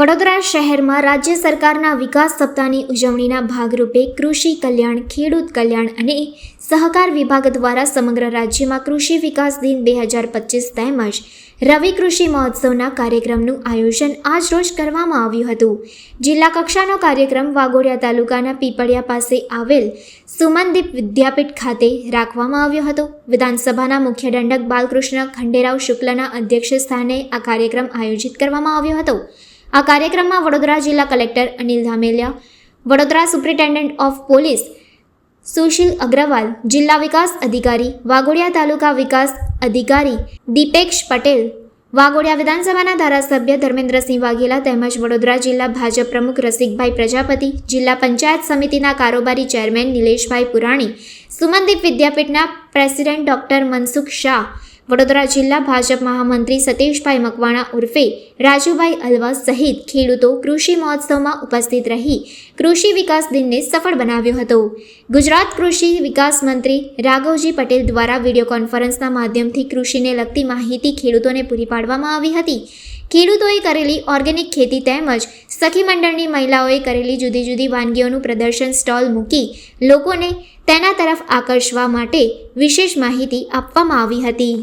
વડોદરા શહેરમાં રાજ્ય સરકારના વિકાસ સપ્તાહની ઉજવણીના ભાગરૂપે કૃષિ કલ્યાણ, ખેડૂત કલ્યાણ અને સહકાર વિભાગ દ્વારા સમગ્ર રાજ્યમાં કૃષિ વિકાસ દિન બે હજાર પચીસ તેમજ રવિ કૃષિ મહોત્સવના કાર્યક્રમનું આયોજન આજરોજ કરવામાં આવ્યું હતું. જિલ્લા કક્ષાનો કાર્યક્રમ વાગોડિયા તાલુકાના પીપળિયા પાસે આવેલ સુમનદીપ વિદ્યાપીઠ ખાતે રાખવામાં આવ્યો હતો. વિધાનસભાના મુખ્ય દંડક બાલકૃષ્ણ ખંડેરાવ શુક્લના અધ્યક્ષ સ્થાને આ કાર્યક્રમ આયોજિત કરવામાં આવ્યો હતો. આ કાર્યક્રમમાં વડોદરા જિલ્લા collector Anil Dhameliya, Vadodara superintendent of police Sushil Agrawal, જિલ્લા વિકાસ અધિકારી, વાઘોડિયા તાલુકા વિકાસ અધિકારી દીપેક્ષ પટેલ, વાઘોડિયા વિધાનસભાના ધારાસભ્ય ધર્મેન્દ્રસિંહ વાઘેલા તેમજ વડોદરા જિલ્લા ભાજપ પ્રમુખ રસિકભાઈ પ્રજાપતિ, જિલ્લા પંચાયત સમિતિના કારોબારી ચેરમેન નિલેશભાઈ પુરાણી, સુમનદીપ વિદ્યાપીઠના પ્રેસિડેન્ટ ડોક્ટર મનસુખ શાહ વડોદરા જિલ્લા ભાજપ મહામંત્રી સતીશભાઈ મકવાણા ઉર્ફે રાજુભાઈ અલવા સહિત ખેડૂતો કૃષિ મહોત્સવમાં ઉપસ્થિત રહી કૃષિ વિકાસ દિનને સફળ બનાવ્યો હતો. ગુજરાત કૃષિ વિકાસ મંત્રી રાઘવજી પટેલ દ્વારા વીડિયો કોન્ફરન્સના માધ્યમથી કૃષિને લગતી માહિતી ખેડૂતોને પૂરી પાડવામાં આવી હતી. ખેડૂતોએ કરેલી ઓર્ગેનિક ખેતી તેમજ સખી મંડળની મહિલાઓએ કરેલી જુદી જુદી વાનગીઓનું પ્રદર્શન સ્ટોલ મૂકી લોકોને તેના તરફ આકર્ષવા માટે વિશેષ માહિતી આપવામાં આવી હતી.